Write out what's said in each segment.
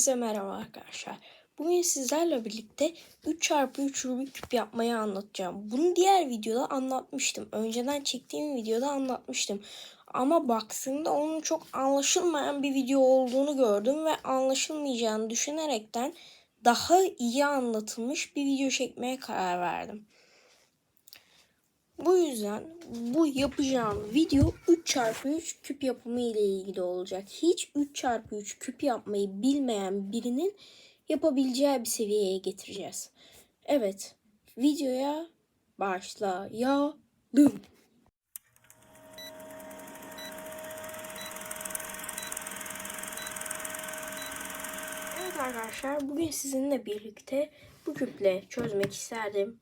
Size merhaba arkadaşlar. Bugün sizlerle birlikte 3x3 Rubik küp yapmayı anlatacağım. Bunu diğer videoda anlatmıştım. Önceden çektiğim videoda anlatmıştım. Ama baktığımda onun çok anlaşılmayan bir video olduğunu gördüm ve anlaşılmayacağını düşünerekten daha iyi anlatılmış bir video çekmeye karar verdim. Bu yüzden bu yapacağım video 3x3 küp yapımı ile ilgili olacak. Hiç 3x3 küp yapmayı bilmeyen birinin yapabileceği bir seviyeye getireceğiz. Evet, videoya başlayalım. Evet arkadaşlar, bugün sizinle birlikte bu küple çözmek isterdim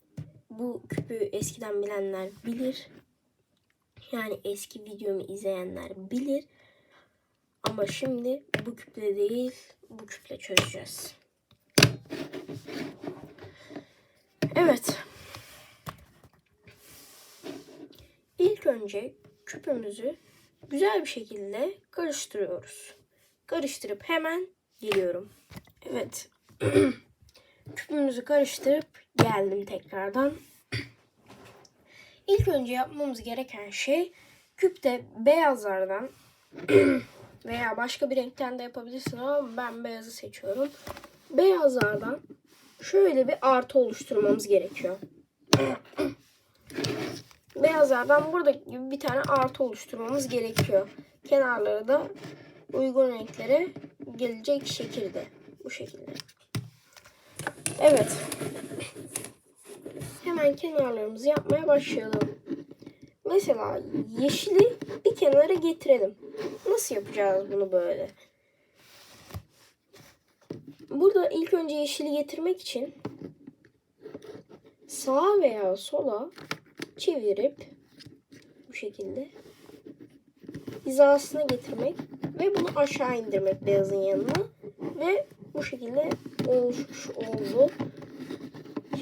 bu küpü eskiden bilenler bilir. Yani eski videomu izleyenler bilir. Ama şimdi bu küple değil, bu küple çözeceğiz. Evet. İlk önce küpümüzü güzel bir şekilde karıştırıyoruz. Karıştırıp hemen geliyorum. Evet. Küpümüzü karıştırıp geldim tekrardan. İlk önce yapmamız gereken şey küpte beyazlardan veya başka bir renkten de yapabilirsin ama ben beyazı seçiyorum. Beyazlardan şöyle bir artı oluşturmamız gerekiyor. Beyazlardan burada gibi bir tane artı oluşturmamız gerekiyor. Kenarları da uygun renklere gelecek şekilde. Bu şekilde. Evet. Hemen kenarlarımızı yapmaya başlayalım. Mesela yeşili bir kenara getirelim. Nasıl yapacağız bunu böyle? Burada ilk önce yeşili getirmek için sağa veya sola çevirip bu şekilde hizasına getirmek ve bunu aşağı indirmek beyazın yanına ve bu şekilde oluşmuş oldu.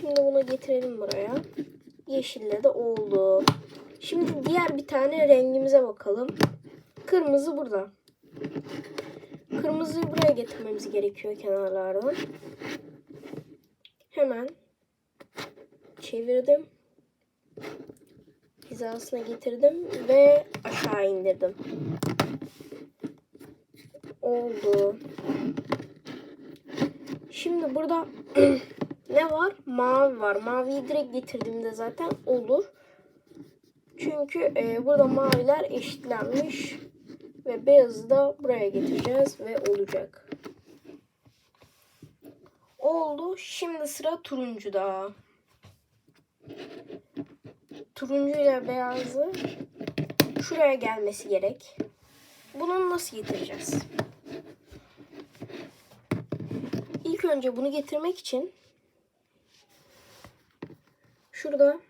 Şimdi bunu getirelim buraya. Yeşille de oldu. Şimdi diğer bir tane rengimize bakalım. Kırmızı burada. Kırmızıyı buraya getirmemiz gerekiyor kenarlardan. Hemen çevirdim. Hizasına getirdim ve aşağı indirdim. Oldu. Şimdi burada ne var? Mavi var. Maviyi direkt getirdiğimde zaten olur. Çünkü e, burada maviler eşitlenmiş. Ve beyazı da buraya getireceğiz ve olacak. Oldu. Şimdi sıra turuncuda. Turuncu ile beyazı şuraya gelmesi gerek. Bunu nasıl getireceğiz? İlk önce bunu getirmek için şurada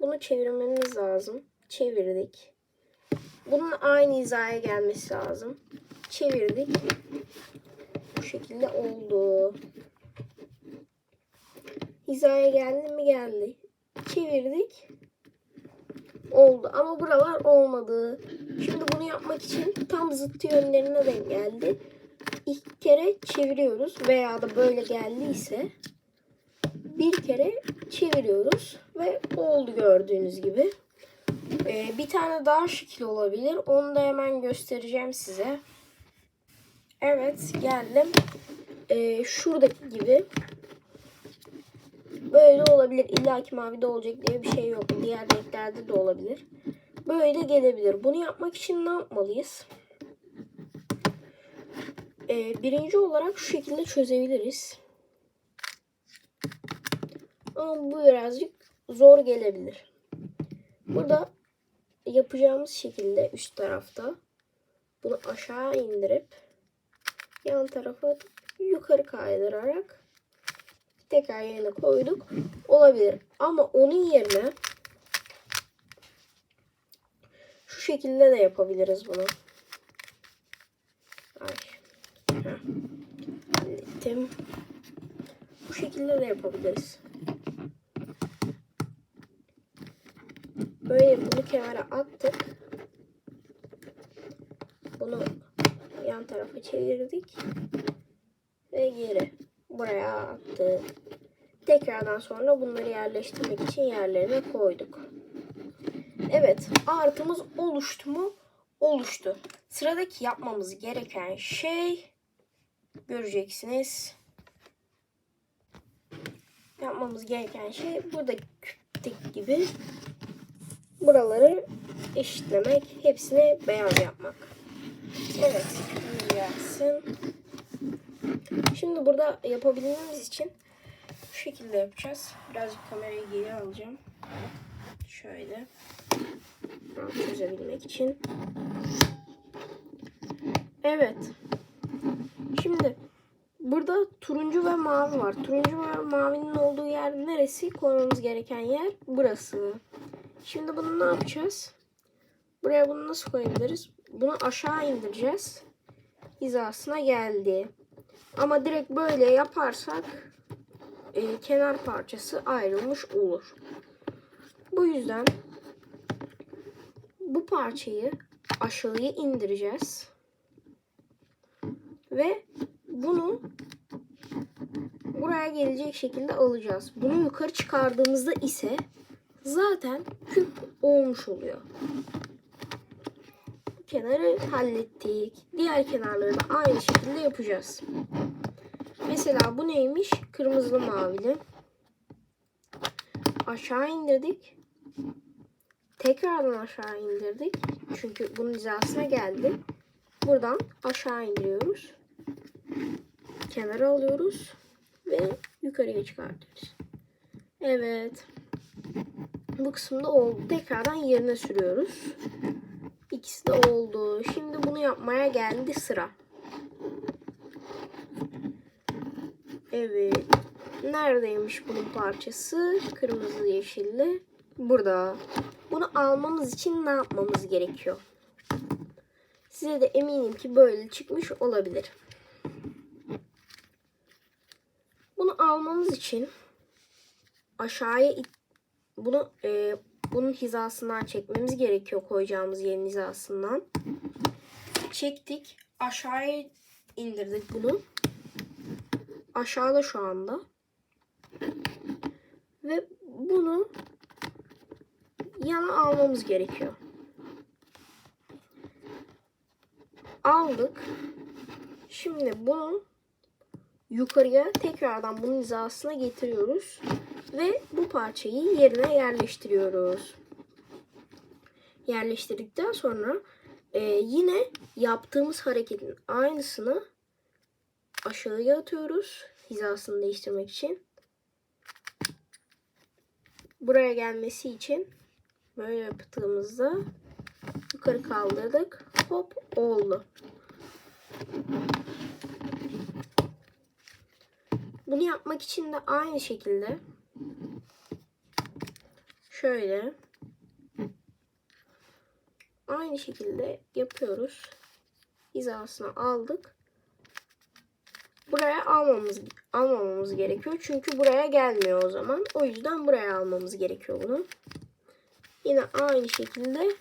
bunu çevirmemiz lazım. Çevirdik. Bunun aynı hizaya gelmesi lazım. Çevirdik. Bu şekilde oldu. Hizaya geldi mi geldi. Çevirdik. Oldu ama buralar olmadı. Şimdi bunu yapmak için tam zıttı yönlerine denk geldi kere çeviriyoruz veya da böyle geldiyse bir kere çeviriyoruz ve oldu gördüğünüz gibi. Ee, bir tane daha şekil olabilir. Onu da hemen göstereceğim size. Evet geldim. Ee, şuradaki gibi böyle olabilir. İlla ki mavi de olacak diye bir şey yok. Diğer renklerde de olabilir. Böyle gelebilir. Bunu yapmak için ne yapmalıyız? E, birinci olarak şu şekilde çözebiliriz. Ama bu birazcık zor gelebilir. Burada yapacağımız şekilde üst tarafta bunu aşağı indirip yan tarafa yukarı kaydırarak tekrar yerine koyduk. Olabilir. Ama onun yerine şu şekilde de yapabiliriz bunu. Hallettim. Bu şekilde de yapabiliriz. Böyle bunu kenara attık. Bunu yan tarafa çevirdik. ve geri buraya attık. Tekrardan sonra bunları yerleştirmek için yerlerine koyduk. Evet, artımız oluştu mu? Oluştu. Sıradaki yapmamız gereken şey göreceksiniz. Yapmamız gereken şey burada küpteki gibi buraları eşitlemek, hepsini beyaz yapmak. Evet, gelsin. Şimdi burada yapabilmemiz için bu şekilde yapacağız. Birazcık kamerayı geri alacağım. Şöyle. Çözebilmek için. Evet. Şimdi burada turuncu ve mavi var. Turuncu ve mavinin olduğu yer neresi? Koymamız gereken yer burası. Şimdi bunu ne yapacağız? Buraya bunu nasıl koyabiliriz? Bunu aşağı indireceğiz. Hizasına geldi. Ama direkt böyle yaparsak e, kenar parçası ayrılmış olur. Bu yüzden bu parçayı aşağıya indireceğiz. Ve bunu buraya gelecek şekilde alacağız. Bunu yukarı çıkardığımızda ise zaten küp olmuş oluyor. Bu kenarı hallettik. Diğer kenarları da aynı şekilde yapacağız. Mesela bu neymiş? Kırmızılı mavili. Aşağı indirdik. Tekrardan aşağı indirdik. Çünkü bunun hizasına geldi. Buradan aşağı indiriyoruz. Kenara alıyoruz. Ve yukarıya çıkartıyoruz. Evet. Bu kısımda oldu. Tekrardan yerine sürüyoruz. İkisi de oldu. Şimdi bunu yapmaya geldi sıra. Evet. Neredeymiş bunun parçası? Kırmızı yeşilli. Burada. Bunu almamız için ne yapmamız gerekiyor? Size de eminim ki böyle çıkmış olabilir. Bunu almamız için aşağıya bunu e, bunun hizasından çekmemiz gerekiyor koyacağımız yerin hizasından. Çektik. Aşağıya indirdik bunu. Aşağıda şu anda. Ve bunu yana almamız gerekiyor. Aldık. Şimdi bunu yukarıya tekrardan bunun hizasına getiriyoruz. Ve bu parçayı yerine yerleştiriyoruz. Yerleştirdikten sonra e, yine yaptığımız hareketin aynısını aşağıya atıyoruz. Hizasını değiştirmek için. Buraya gelmesi için böyle yaptığımızda yukarı kaldırdık. Hop oldu. Bunu yapmak için de aynı şekilde şöyle aynı şekilde yapıyoruz. Hizasını aldık. Buraya almamız almamamız gerekiyor. Çünkü buraya gelmiyor o zaman. O yüzden buraya almamız gerekiyor bunu. Yine aynı şekilde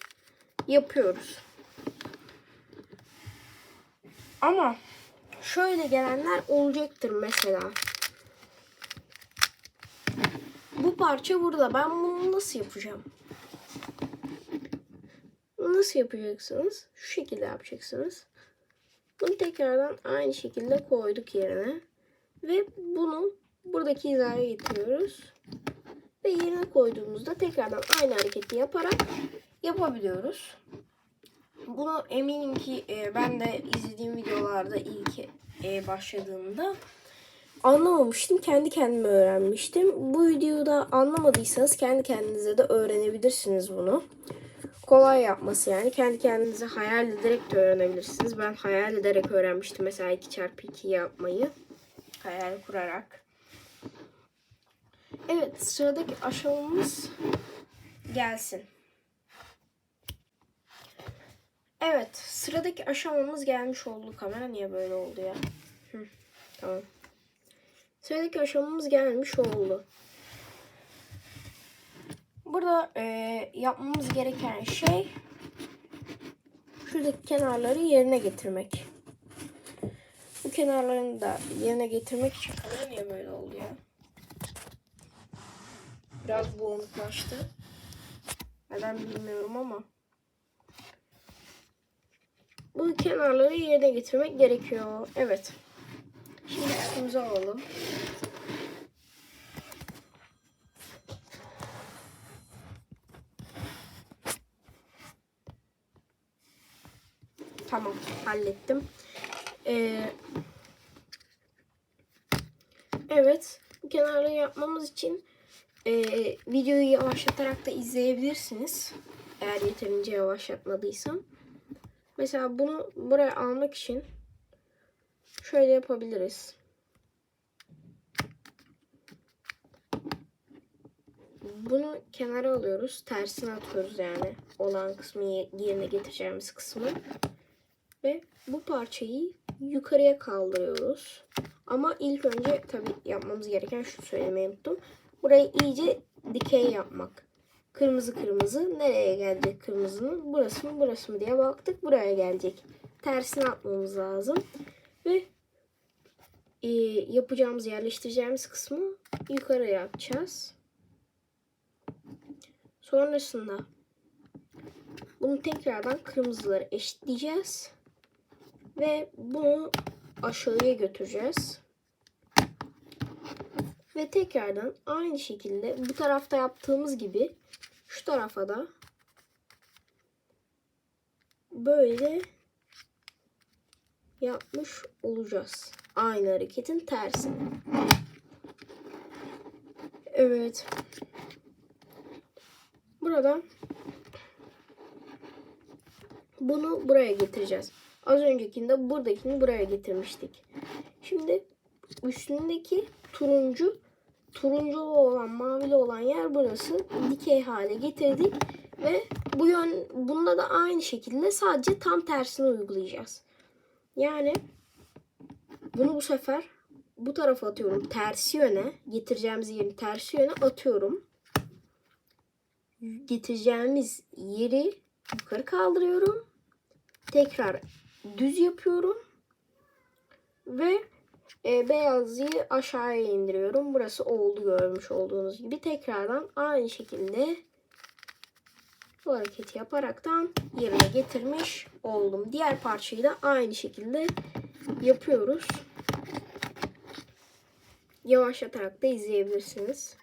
yapıyoruz. Ama şöyle gelenler olacaktır mesela. Parça burada. Ben bunu nasıl yapacağım? Nasıl yapacaksınız? Şu şekilde yapacaksınız. Bunu tekrardan aynı şekilde koyduk yerine. Ve bunu buradaki hizaya getiriyoruz. Ve yerine koyduğumuzda tekrardan aynı hareketi yaparak yapabiliyoruz. Bunu eminim ki e, ben de izlediğim videolarda ilk e, başladığımda anlamamıştım. Kendi kendime öğrenmiştim. Bu videoda anlamadıysanız kendi kendinize de öğrenebilirsiniz bunu. Kolay yapması yani. Kendi kendinize hayal ederek de öğrenebilirsiniz. Ben hayal ederek öğrenmiştim mesela 2 çarpı 2 yapmayı. Hayal kurarak. Evet sıradaki aşamamız gelsin. Evet sıradaki aşamamız gelmiş oldu. Kamera niye böyle oldu ya? Hı, tamam. Sıradaki aşamamız gelmiş oldu. Burada e, yapmamız gereken şey şuradaki kenarları yerine getirmek. Bu kenarlarını da yerine getirmek için kalıyor niye böyle oldu ya? Biraz bulanıklaştı. Neden bilmiyorum ama. Bu kenarları yerine getirmek gerekiyor. Evet. Şimdi üstümüze alalım. Tamam hallettim. Ee, evet bu kenarları yapmamız için e, videoyu yavaşlatarak da izleyebilirsiniz. Eğer yeterince yavaşlatmadıysam. Mesela bunu buraya almak için şöyle yapabiliriz. Bunu kenara alıyoruz. Tersine atıyoruz yani. Olan kısmı yerine getireceğimiz kısmı. Ve bu parçayı yukarıya kaldırıyoruz. Ama ilk önce tabi yapmamız gereken şu söylemeyi unuttum. Burayı iyice dikey yapmak. Kırmızı kırmızı. Nereye gelecek kırmızının? Burası mı burası mı diye baktık. Buraya gelecek. Tersine atmamız lazım. Ve e, yapacağımız yerleştireceğimiz kısmı yukarı yapacağız. Sonrasında bunu tekrardan kırmızıları eşitleyeceğiz. Ve bunu aşağıya götüreceğiz. Ve tekrardan aynı şekilde bu tarafta yaptığımız gibi şu tarafa da böyle yapmış olacağız. Aynı hareketin tersini. Evet. Burada bunu buraya getireceğiz. Az öncekinde buradakini buraya getirmiştik. Şimdi üstündeki turuncu turuncu olan mavili olan yer burası. Dikey hale getirdik ve bu yön bunda da aynı şekilde sadece tam tersini uygulayacağız. Yani bunu bu sefer bu tarafa atıyorum. Tersi yöne getireceğimiz yerin tersi yöne atıyorum. Getireceğimiz yeri yukarı kaldırıyorum. Tekrar düz yapıyorum. Ve e, beyazıyı aşağıya indiriyorum. Burası oldu görmüş olduğunuz gibi. Tekrardan aynı şekilde bu hareketi yaparaktan yerine getirmiş oldum. Diğer parçayı da aynı şekilde yapıyoruz. Yavaşlatarak da izleyebilirsiniz.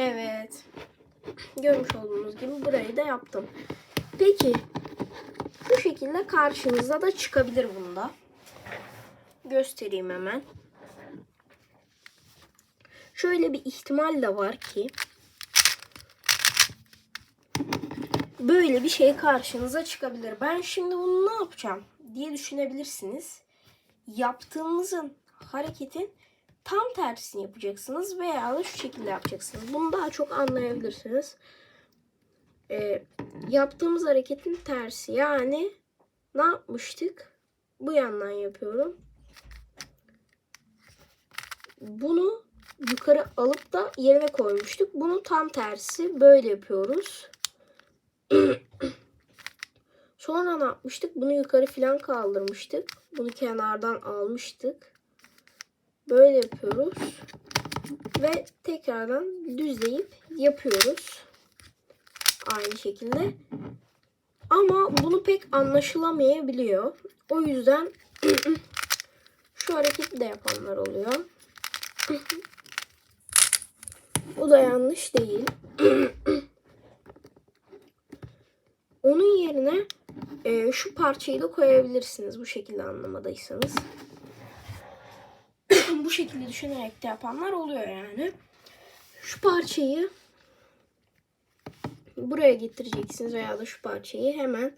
Evet. Görmüş olduğunuz gibi burayı da yaptım. Peki bu şekilde karşınıza da çıkabilir bunda. Göstereyim hemen. Şöyle bir ihtimal de var ki böyle bir şey karşınıza çıkabilir. Ben şimdi bunu ne yapacağım diye düşünebilirsiniz. Yaptığımızın hareketin tam tersini yapacaksınız veya da şu şekilde yapacaksınız. Bunu daha çok anlayabilirsiniz. Ee, yaptığımız hareketin tersi. Yani ne yapmıştık? Bu yandan yapıyorum. Bunu yukarı alıp da yerine koymuştuk. Bunu tam tersi böyle yapıyoruz. Sonra ne yapmıştık? Bunu yukarı filan kaldırmıştık. Bunu kenardan almıştık. Böyle yapıyoruz. Ve tekrardan düzleyip yapıyoruz. Aynı şekilde. Ama bunu pek anlaşılamayabiliyor. O yüzden şu hareketi de yapanlar oluyor. Bu da yanlış değil. Onun yerine e, şu parçayı da koyabilirsiniz bu şekilde anlamadıysanız. Bu şekilde düşünerek de yapanlar oluyor yani. Şu parçayı buraya getireceksiniz veya da şu parçayı hemen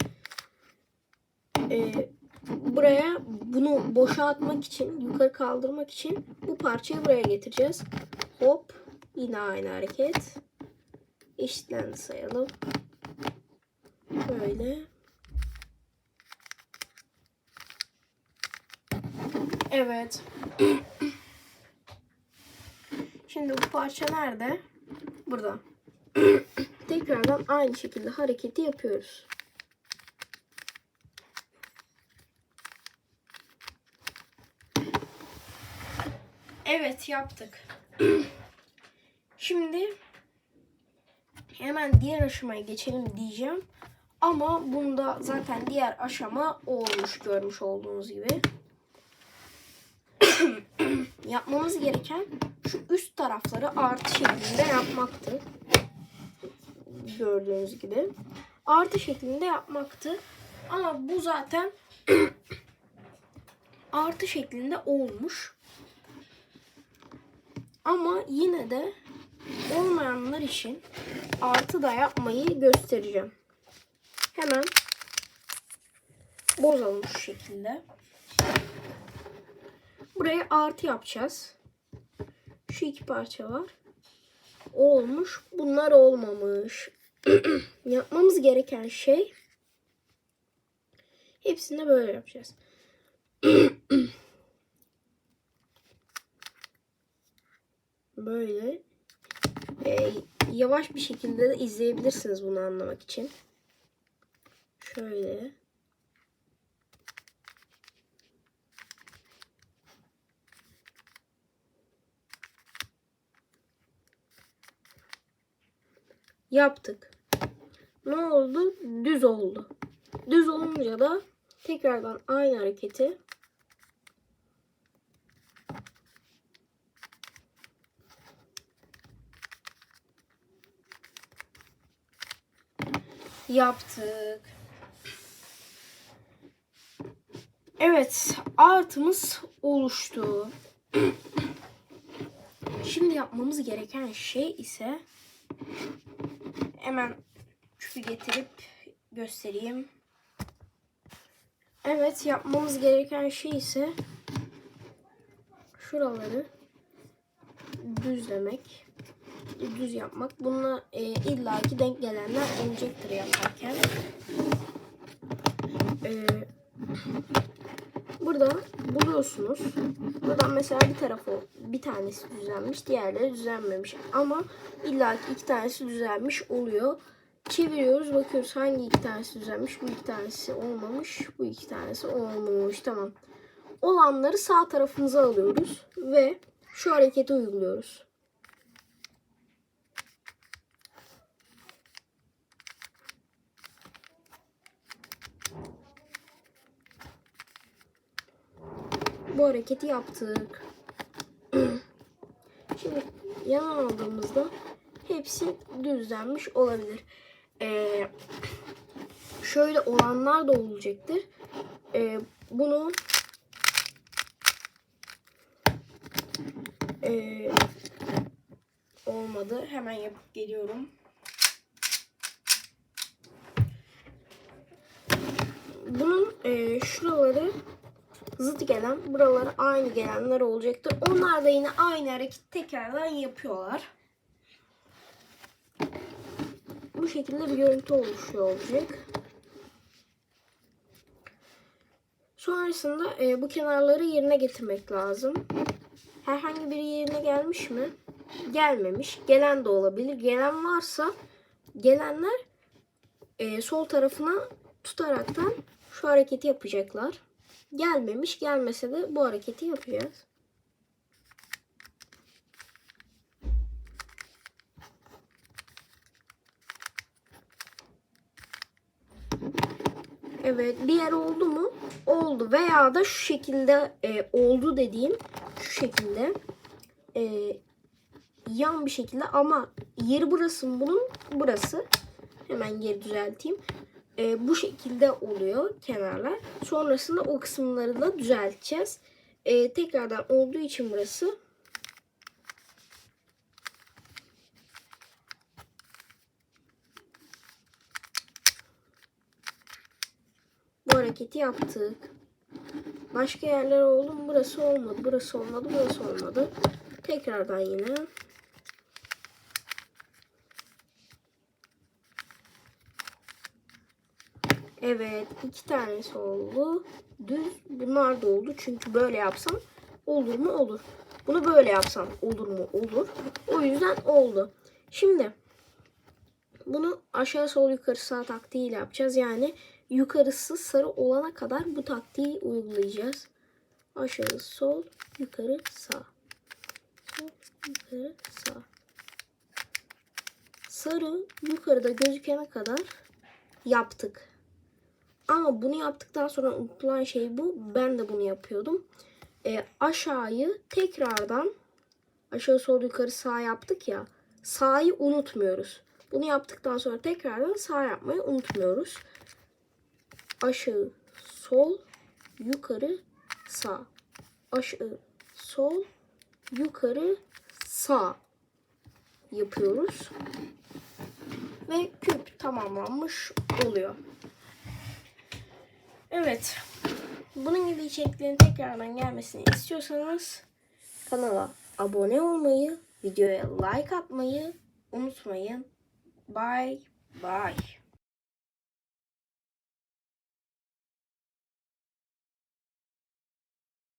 e, buraya bunu boşaltmak için yukarı kaldırmak için bu parçayı buraya getireceğiz. Hop yine aynı hareket. Eşitlendi sayalım. Böyle. Evet. Şimdi bu parça nerede? Burada. Tekrardan aynı şekilde hareketi yapıyoruz. Evet yaptık. Şimdi hemen diğer aşamaya geçelim diyeceğim. Ama bunda zaten diğer aşama olmuş görmüş olduğunuz gibi. Yapmamız gereken şu üst tarafları artı şeklinde yapmaktı. Gördüğünüz gibi. Artı şeklinde yapmaktı. Ama bu zaten artı şeklinde olmuş. Ama yine de olmayanlar için artı da yapmayı göstereceğim. Hemen bozalım şu şekilde. Buraya artı yapacağız. Şu iki parça var. Olmuş. Bunlar olmamış. Yapmamız gereken şey hepsini böyle yapacağız. böyle Ee, yavaş bir şekilde de izleyebilirsiniz bunu anlamak için. Şöyle. Yaptık. Ne oldu? Düz oldu. Düz olunca da tekrardan aynı hareketi yaptık. Evet, artımız oluştu. Şimdi yapmamız gereken şey ise hemen çüpü getirip göstereyim. Evet, yapmamız gereken şey ise şuraları düzlemek düz yapmak. Bununla e, illaki denk gelenler olacaktır yaparken. E, burada buluyorsunuz. Buradan mesela bir tarafı bir tanesi düzenmiş, diğerleri düzenmemiş. Ama illaki iki tanesi düzenmiş oluyor. Çeviriyoruz, bakıyoruz hangi iki tanesi düzenmiş, bu iki tanesi olmamış, bu iki tanesi olmamış. Tamam. Olanları sağ tarafımıza alıyoruz ve şu hareketi uyguluyoruz. Bu hareketi yaptık. Şimdi yana aldığımızda hepsi düzlenmiş olabilir. Ee, şöyle olanlar da olacaktır. Ee, bunu ee, olmadı. Hemen yapıp geliyorum. Bunun ee, şuraları zıt gelen, buralara aynı gelenler olacaktır. Onlar da yine aynı hareket tekrardan yapıyorlar. Bu şekilde bir görüntü oluşuyor olacak. Sonrasında e, bu kenarları yerine getirmek lazım. Herhangi biri yerine gelmiş mi? Gelmemiş. Gelen de olabilir. Gelen varsa gelenler e, sol tarafına tutaraktan şu hareketi yapacaklar. Gelmemiş. Gelmese de bu hareketi yapacağız. Evet. Diğer oldu mu? Oldu. Veya da şu şekilde e, oldu dediğim şu şekilde e, yan bir şekilde ama yeri burası mı bunun? Burası. Hemen geri düzelteyim. E, bu şekilde oluyor kenarlar. Sonrasında o kısımları da düzelteceğiz. E, tekrardan olduğu için burası bu hareketi yaptık. Başka yerler oldu mu? Burası olmadı. Burası olmadı. Burası olmadı. Tekrardan yine. Evet. iki tanesi oldu. Düz. Bunlar da oldu. Çünkü böyle yapsam olur mu? Olur. Bunu böyle yapsam olur mu? Olur. O yüzden oldu. Şimdi bunu aşağı sol yukarı sağ taktiğiyle yapacağız. Yani yukarısı sarı olana kadar bu taktiği uygulayacağız. Aşağı sol yukarı sağ. Sol yukarı sağ. Sarı yukarıda gözükene kadar yaptık. Ama bunu yaptıktan sonra unutulan şey bu. Ben de bunu yapıyordum. E, aşağıyı tekrardan aşağı sol yukarı sağ yaptık ya. Sağı unutmuyoruz. Bunu yaptıktan sonra tekrardan sağ yapmayı unutmuyoruz. Aşağı sol yukarı sağ. Aşağı sol yukarı sağ yapıyoruz. Ve küp tamamlanmış oluyor. Evet. Bunun gibi içeriklerin tekrardan gelmesini istiyorsanız kanala abone olmayı, videoya like atmayı unutmayın. Bye bye.